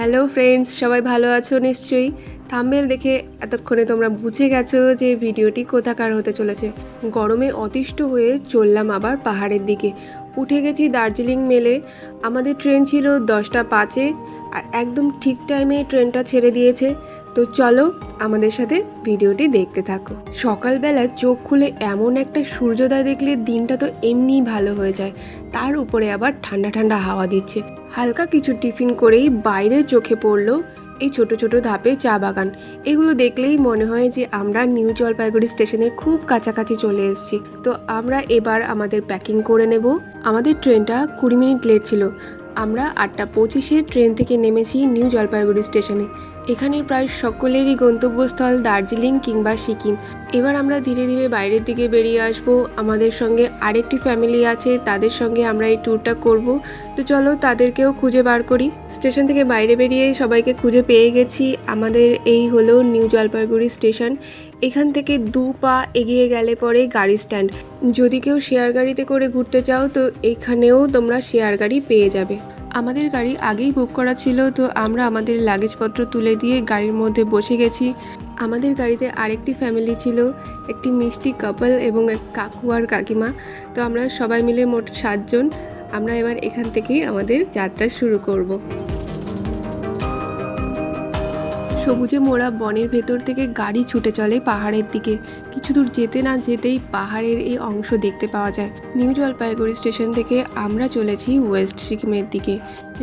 Hello friends, সবাই ভালো আছো? নিশ্চয়ই। থাম্বেল দেখে এতক্ষণে তোমরা বুঝে গেছো যে ভিডিওটি কোথাকার হতে চলেছে। গরমে অতিষ্ঠ হয়ে চললাম আবার পাহাড়ের দিকে। উঠে গেছি দার্জিলিং মেলে। আমাদের ট্রেন ছিল দশটা পাঁচে আর একদম ঠিক টাইমে ট্রেনটা ছেড়ে দিয়েছে। তো চলো আমাদের সাথে ভিডিওটি দেখতে থাকো। সকালবেলা চোখ খুলে এমন একটা সূর্যোদয় দেখলে দিনটা তো এমনিই ভালো হয়ে যায়। তার উপরে আবার ঠান্ডা ঠান্ডা হাওয়া দিচ্ছে। হালকা কিছু টিফিন করেই বাইরে চোখে পড়ল এই ছোট ছোট ধাপে চা বাগান। এগুলো দেখলেই মনে হয় যে আমরা নিউ জলপাইগুড়ি স্টেশনের খুব কাছাকাছি চলে এসেছি। তো আমরা এবার আমাদের প্যাকিং করে নেব। আমাদের ট্রেনটা কুড়ি মিনিট লেট ছিল। আমরা আটটা পঁচিশে ট্রেন থেকে নেমেছি নিউ জলপাইগুড়ি স্টেশনে। এখানে প্রায় সকলেরই গন্তব্যস্থল দার্জিলিং কিংবা সিকিম। এবার আমরা ধীরে ধীরে বাইরের দিকে বেরিয়ে আসব। আমাদের সঙ্গে আরেকটি ফ্যামিলি আছে, তাদের সঙ্গে আমরা এই ট্যুরটা করব। তো চলো তাদেরকেও খুঁজে বার করি। স্টেশন থেকে বাইরে বেরিয়ে সবাইকে খুঁজে পেয়ে গেছি। আমাদের এই হলো নিউ জলপাইগুড়ি স্টেশন। এখান থেকে দু পা এগিয়ে গেলে পরে গাড়ি স্ট্যান্ড যদি কেউ শেয়ার গাড়িতে করে ঘুরতে চাও, তো এখানেও তোমরা শেয়ার গাড়ি পেয়ে যাবে। আমাদের গাড়ি আগেই বুক করা ছিল, তো আমরা আমাদের লাগেজপত্র তুলে দিয়ে গাড়ির মধ্যে বসে গেছি। আমাদের গাড়িতে আরেকটি ফ্যামিলি ছিল, একটি মিষ্টি কাপল এবং এক কাকু আর কাকিমা। তো আমরা সবাই মিলে মোট সাতজন। আমরা এবার এখান থেকেই আমাদের যাত্রা শুরু করব। সবুজে মোড়া বনের ভেতর থেকে গাড়ি ছুটে চলে পাহাড়ের দিকে। কিছু দূর যেতে না যেতেই পাহাড়ের এই অংশ দেখতে পাওয়া যায়। নিউ জলপাইগুড়ি স্টেশন থেকে আমরা চলেছি ওয়েস্ট সিকিমের দিকে।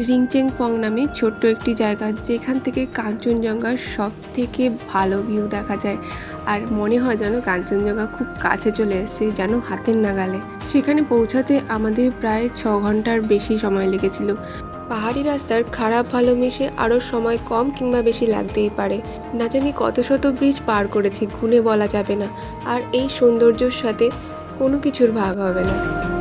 রিংচেং পং নামে ছোট্ট একটি জায়গা যেখান থেকে কাঞ্চনজঙ্ঘার সব থেকে ভালো ভিউ দেখা যায়। আর মনে হয় যেন কাঞ্চনজঙ্ঘা খুব কাছে চলে এসেছে, যেন হাতের নাগালে। সেখানে পৌঁছাতে আমাদের প্রায় ছ ঘণ্টার বেশি সময় লেগেছিল। পাহাড়ি রাস্তার খারাপ ভালো মিশে আরও সময় কম কিংবা বেশি লাগতেই পারে। না জানি কত শত ব্রিজ পার করেছি গুণে বলা যাবে না। আর এই সৌন্দর্যর সাথে কোনো কিছুর ভাগ হবে না।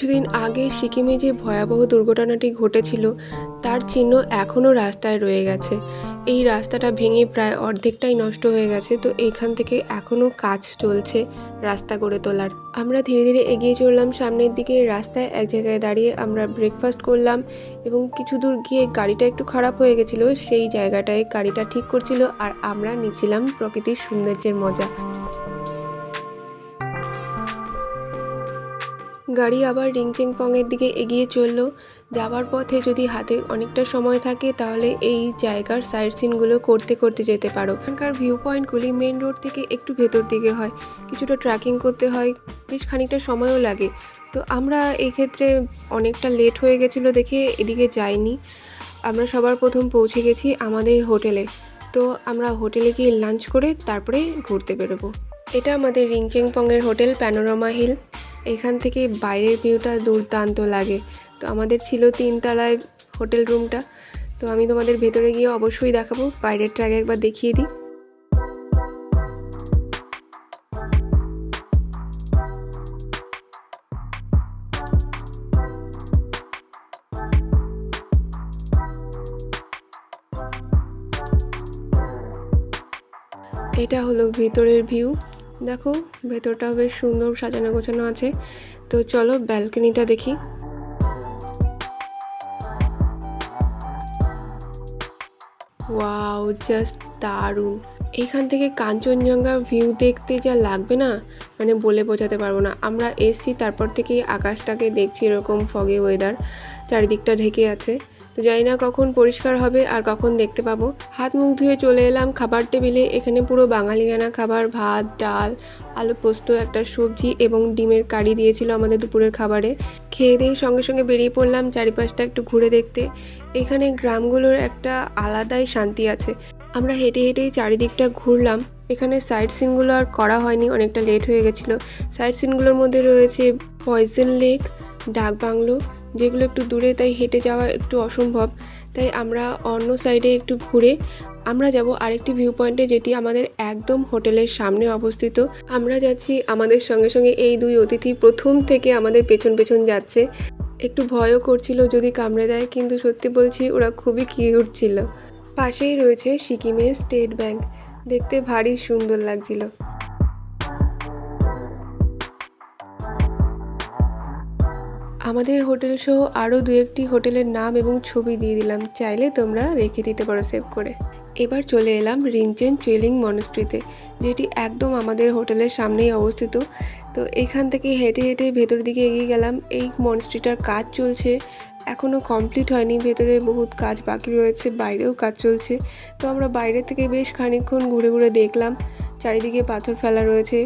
কিছুদিন আগে সিকিমে যে ভয়াবহ দুর্ঘটনাটি ঘটেছিল, তার চিহ্ন এখনও রাস্তায় রয়ে গেছে। এই রাস্তাটা ভেঙে প্রায় অর্ধেকটাই নষ্ট হয়ে গেছে, তো এইখান থেকে এখনও কাজ চলছে রাস্তা গড়ে তোলার। আমরা ধীরে ধীরে এগিয়ে চললাম, সামনের দিকে রাস্তায় এক জায়গায় দাঁড়িয়ে আমরা ব্রেকফাস্ট করলাম এবং কিছু দূর গিয়ে গাড়িটা একটু খারাপ হয়ে গেছিল, সেই জায়গাটায় গাড়িটা ঠিক করছিল আর আমরা নিচ্ছিলাম প্রকৃতির সৌন্দর্যের মজা। গাড়ি আবার রিংচিং পংয়ের দিকে এগিয়ে চলল। যাওয়ার পথে যদি হাতে অনেকটা সময় থাকে, তাহলে এই জায়গার সাইড সিনগুলো করতে করতে যেতে পারো। এখানকার ভিউ পয়েন্টগুলি মেন রোড থেকে একটু ভেতর দিকে হয়। কিছুটা ট্র্যাকিং করতে হয়, বেশ খানিকটা সময়ও লাগে। তো আমরা এই ক্ষেত্রে অনেকটা লেট হয়ে গেছিল দেখে এদিকে যাইনি। আমরা সবার প্রথম পৌঁছে গেছি আমাদের হোটেলে। তো আমরা হোটেলে গিয়ে লাঞ্চ করে তারপরে ঘুরতে বেরোবো। এটা আমাদের রিংচেং পংয়ের হোটেল প্যানোরামা হিল এখান থেকে বাইরের ভিউটা দুর্দান্ত লাগে। তো আমাদের ছিল তিনতলায় হোটেল রুমটা তো আমি তোমাদের ভেতরে গিয়ে অবশ্যই দেখাবো। বাইরেরটা আগে একবার দেখিয়ে দিই। এটা হলো ভেতরের ভিউ দেখো, ভেতরটাও বেশ সুন্দর সাজানো গোছানো আছে। তো চলো ব্যালকনিটা দেখি। ওয়াও, জাস্ট দারুণ। এইখান থেকে কাঞ্চনজঙ্ঘার ভিউ দেখতে যা লাগবে না মানে বলে বোঝাতে পারব না। আমরা এসছি, তারপর থেকেই আকাশটাকে দেখছি এরকম ফগে ওয়েদার চারিদিকটা ঢেকে আছে। তো জানি না কখন পরিষ্কার হবে আর কখন দেখতে পাবো। হাত মুখ ধুয়ে চলে এলাম খাবার টেবিলে। এখানে পুরো বাঙালিগানা খাবার, ভাত, ডাল, আলু পোস্ত, একটা সবজি এবং ডিমের কারি দিয়েছিল আমাদের দুপুরের খাবারে। খেয়ে দিয়ে সঙ্গে সঙ্গে বেরিয়ে পড়লাম চারিপাশটা একটু ঘুরে দেখতে। এখানে গ্রামগুলোর একটা আলাদাই শান্তি আছে। আমরা হেঁটে হেঁটেই চারিদিকটা ঘুরলাম। এখানে সাইড সিনগুলো আর করা হয়নি, অনেকটা লেট হয়ে গেছিল। সাইড সিনগুলোর মধ্যে রয়েছে পয়সেন লেক ডাক বাংলো যেগুলো একটু দূরে, তাই হেঁটে যাওয়া একটু অসম্ভব। তাই আমরা অন্য সাইডে একটু ঘুরে আমরা যাব আরেকটি ভিউ পয়েন্টে যেটি আমাদের একদম হোটেলের সামনে অবস্থিত। আমরা যাচ্ছি আমাদের সঙ্গে সঙ্গে এই দুই অতিথি প্রথম থেকে আমাদের পেছন পেছন যাচ্ছে। একটু ভয়ও করছিল যদি কামড়ে দেয় কিন্তু সত্যি বলছি ওরা খুবই কিউট ছিল। পাশেই রয়েছে সিকিমের স্টেট ব্যাংক দেখতে ভারী সুন্দর লাগছিল। আমাদের হোটেল সহ আরও দু একটি হোটেলের নাম এবং ছবি দিয়ে দিলাম। চাইলে তোমরা রেখে দিতে পারো সেভ করে। এবার চলে এলাম রিনচেন ট্রেলিং মনস্ট্রিতে, যেটি একদম আমাদের হোটেলের সামনেই অবস্থিত। তো এখান থেকে হেঁটে হেঁটে ভেতর দিকে এগিয়ে গেলাম। এই মনস্ট্রিটার কাজ চলছে। এখনও কমপ্লিট হয়নি, ভেতরে বহুত কাজ বাকি রয়েছে, বাইরেও কাজ চলছে। তো আমরা বাইরে থেকে বেশ খানিকক্ষণ ঘুরে ঘুরে দেখলাম। চারিদিকে পাথর ফেলা রয়েছে।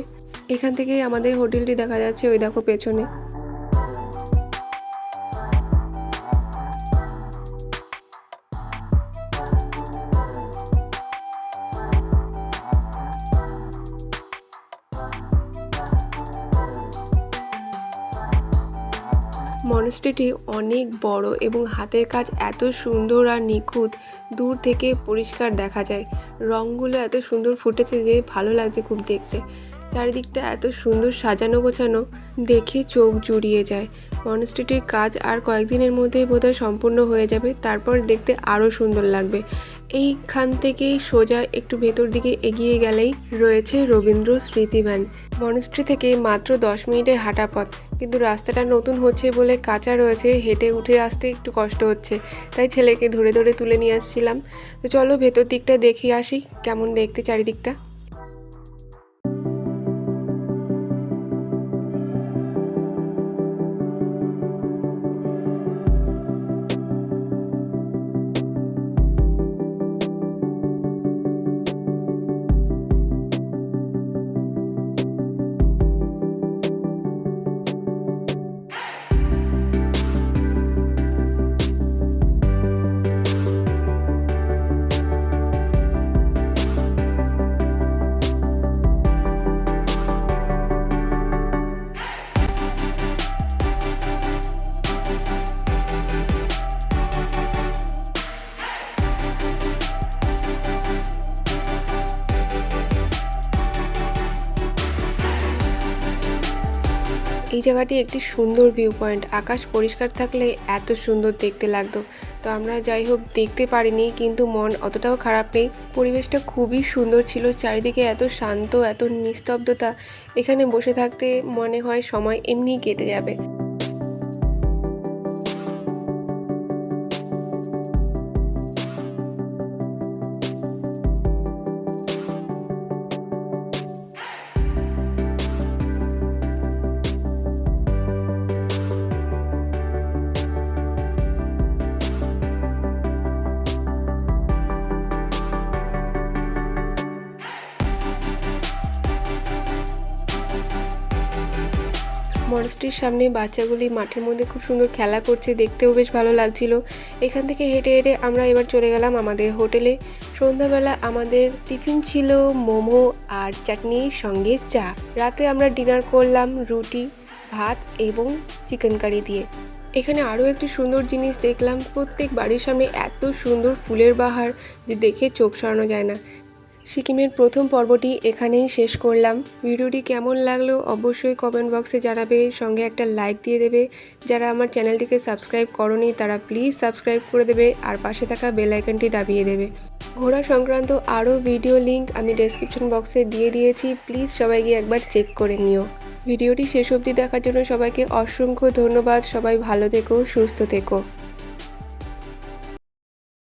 এখান থেকেই আমাদের হোটেলটি দেখা যাচ্ছে ওই দেখো পেছনে। মনস্ট্রিটি অনেক বড় এবং হাতের কাজ এত সুন্দর আর নিখুঁত, দূর থেকে পরিষ্কার দেখা যায়। রঙগুলো এত সুন্দর ফুটেছে যে ভালো লাগছে খুব দেখতে। চারিদিকটা এত সুন্দর সাজানো গোছানো, দেখে চোখ জুড়িয়ে যায়। মনস্ট্রিটির কাজ আর কয়েকদিনের মধ্যেই বোধহয় সম্পূর্ণ হয়ে যাবে, তারপর দেখতে আরও সুন্দর লাগবে। এইখান থেকেই সোজা একটু ভেতর দিকে এগিয়ে গেলেই রয়েছে রবীন্দ্র স্মৃতিবান। মনস্ট্রি থেকে মাত্র দশ মিনিটের হাঁটা পথ। কিন্তু রাস্তাটা নতুন হচ্ছে বলে কাঁচা রয়েছে, হেঁটে উঠে আসতে একটু কষ্ট হচ্ছে। তাই ছেলেকে ধরে ধরে তুলে নিয়ে আসছিলাম। তো চলো ভেতর দিকটা দেখে আসি, কেমন দেখতে চারিদিকটা। এই জায়গাটি একটি সুন্দর ভিউ পয়েন্ট আকাশ পরিষ্কার থাকলে এত সুন্দর দেখতে লাগতো। তো আমরা যাই হোক, দেখতে পারিনি, কিন্তু মন অতটাও খারাপ নেই। পরিবেশটা খুবই সুন্দর ছিল, চারিদিকে এত শান্ত, এত নিস্তব্ধতা। এখানে বসে থাকতে মনে হয় সময় এমনি কেটে যাবে। মনস্ট্রির সামনে বাচ্চাগুলি মাঠের মধ্যে খুব সুন্দর খেলা করছে, দেখতেও বেশ ভালো লাগছিল। এখান থেকে হেঁটে হেঁটে আমরা এবার চলে গেলাম আমাদের হোটেলে। সন্ধ্যাবেলা আমাদের টিফিন ছিল মোমো আর চাটনির সঙ্গে চা। রাতে আমরা ডিনার করলাম রুটি, ভাত এবং চিকেন কারি দিয়ে। এখানে আরও একটি সুন্দর জিনিস দেখলাম, প্রত্যেক বাড়ির সামনে এত সুন্দর ফুলের বাহার যে দেখে চোখ সরানো যায় না। সিকিমের প্রথম পর্বটি এখানেই শেষ করলাম। ভিডিওটি কেমন লাগল অবশ্যই কমেন্ট বক্সে জানাবে, সঙ্গে একটা লাইক দিয়ে দেবে। যারা আমার চ্যানেলটিকে সাবস্ক্রাইব করনি, তারা প্লিজ সাবস্ক্রাইব করে দেবে আর পাশে থাকা বেল আইকনটি দাবিয়ে দেবে। ঘোরা সংক্রান্ত আরও ভিডিও লিংক আমি ডেসক্রিপশন বক্সে দিয়ে দিয়েছি প্লিজ সবাই গিয়ে একবার চেক করে নিও। ভিডিওটি শেষ অবধি দেখার জন্য সবাইকে অসংখ্য ধন্যবাদ, সবাই ভালো থেকো, সুস্থ থেকো।